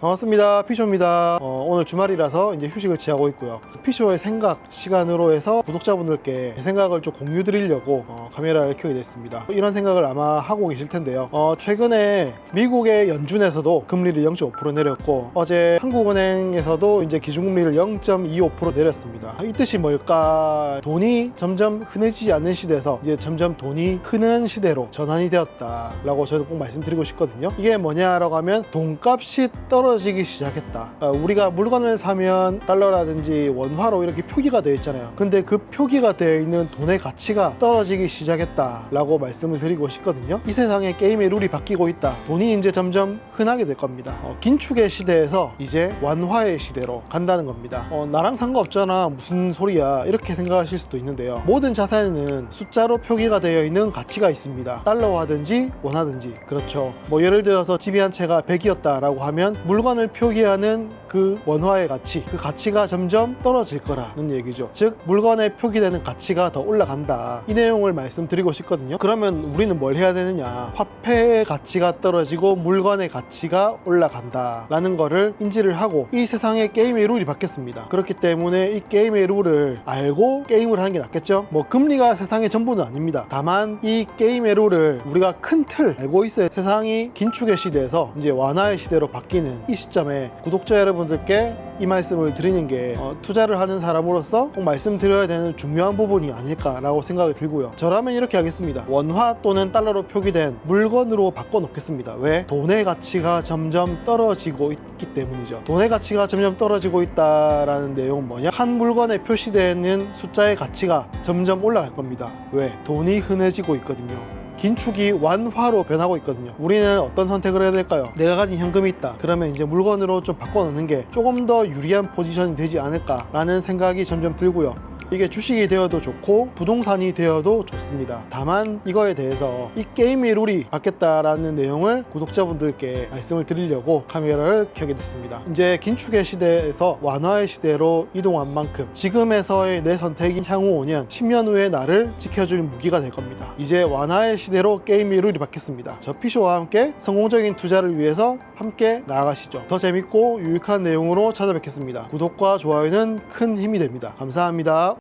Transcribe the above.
반갑습니다. 피쇼입니다. 어, 오늘 주말이라서 이제 휴식을 취하고 있고요. 피쇼의 생각 시간으로 해서 구독자분들께 제 생각을 좀 공유 드리려고 어, 카메라를 켜게 됐습니다. 이런 생각을 아마 하고 계실 텐데요. 어, 최근에 미국의 연준에서도 금리를 0.5% 내렸고 어제 한국은행에서도 이제 기준금리를 0.25% 내렸습니다. 이 뜻이 뭘까? 돈이 점점 흔해지지 않는 시대에서 이제 점점 돈이 흔한 시대로 전환이 되었다 라고 저는 꼭 말씀드리고 싶거든요. 이게 뭐냐라고 하면 돈값이 떨어 지기 시작했다. 어, 우리가 물건을 사면 달러라든지 원화로 이렇게 표기가 되어 있잖아요. 근데 그 표기가 되어 있는 돈의 가치가 떨어지기 시작했다라고 말씀을 드리고 싶거든요. 이 세상에 게임의 룰이 바뀌고 있다. 돈이 이제 점점 흔하게 될 겁니다. 어, 긴축의 시대에서 이제 완화의 시대로 간다는 겁니다. 어, 나랑 상관없잖아. 무슨 소리야. 이렇게 생각하실 수도 있는데요. 모든 자산에는 숫자로 표기가 되어 있는 가치가 있습니다. 달러화든지 원화든지. 그렇죠. 뭐 예를 들어서 집이 한 채가 100이었다라고 하면 물 건을 표기하는 그 원화의 가치, 그 가치가 점점 떨어질 거라는 얘기죠. 즉, 물건에 표기되는 가치가 더 올라간다. 이 내용을 말씀드리고 싶거든요. 그러면 우리는 뭘 해야 되느냐? 화폐의 가치가 떨어지고 물건의 가치가 올라간다. 라는 거를 인지를 하고 이 세상에 게임의 룰이 바뀌었습니다. 그렇기 때문에 이 게임의 룰을 알고 게임을 하는 게 낫겠죠? 뭐 금리가 세상의 전부는 아닙니다. 다만 이 게임의 룰을 우리가 큰 틀 알고 있어야 세상이 긴축의 시대에서 이제 완화의 시대로 바뀌는 이 시점에 구독자 여러분들께 이 말씀을 드리는 게 어, 투자를 하는 사람으로서 꼭 말씀드려야 되는 중요한 부분이 아닐까라고 생각이 들고요. 저라면 이렇게 하겠습니다. 원화 또는 달러로 표기된 물건으로 바꿔 놓겠습니다. 왜? 돈의 가치가 점점 떨어지고 있기 때문이죠. 돈의 가치가 점점 떨어지고 있다라는 내용은 뭐냐? 한 물건에 표시되는 숫자의 가치가 점점 올라갈 겁니다. 왜? 돈이 흔해지고 있거든요. 긴 축이 완화로 변하고 있거든요. 우리는 어떤 선택을 해야 될까요? 내가 가진 현금이 있다. 그러면 이제 물건으로 좀 바꿔놓는 게 조금 더 유리한 포지션이 되지 않을까 라는 생각이 점점 들고요. 이게 주식이 되어도 좋고 부동산이 되어도 좋습니다. 다만 이거에 대해서 이 게임의 룰이 바뀌었다라는 내용을 구독자분들께 말씀을 드리려고 카메라를 켜게 됐습니다. 이제 긴축의 시대에서 완화의 시대로 이동한 만큼 지금에서의 내 선택이 향후 5년, 10년 후의 나를 지켜줄 무기가 될 겁니다. 이제 완화의 시대 로 게임의 룰이 바뀌었습니다. 저 피쇼와 함께 성공적인 투자를 위해서 함께 나아가시죠. 더 재밌고 유익한 내용으로 찾아뵙겠습니다. 구독과 좋아요는 큰 힘이 됩니다. 감사합니다.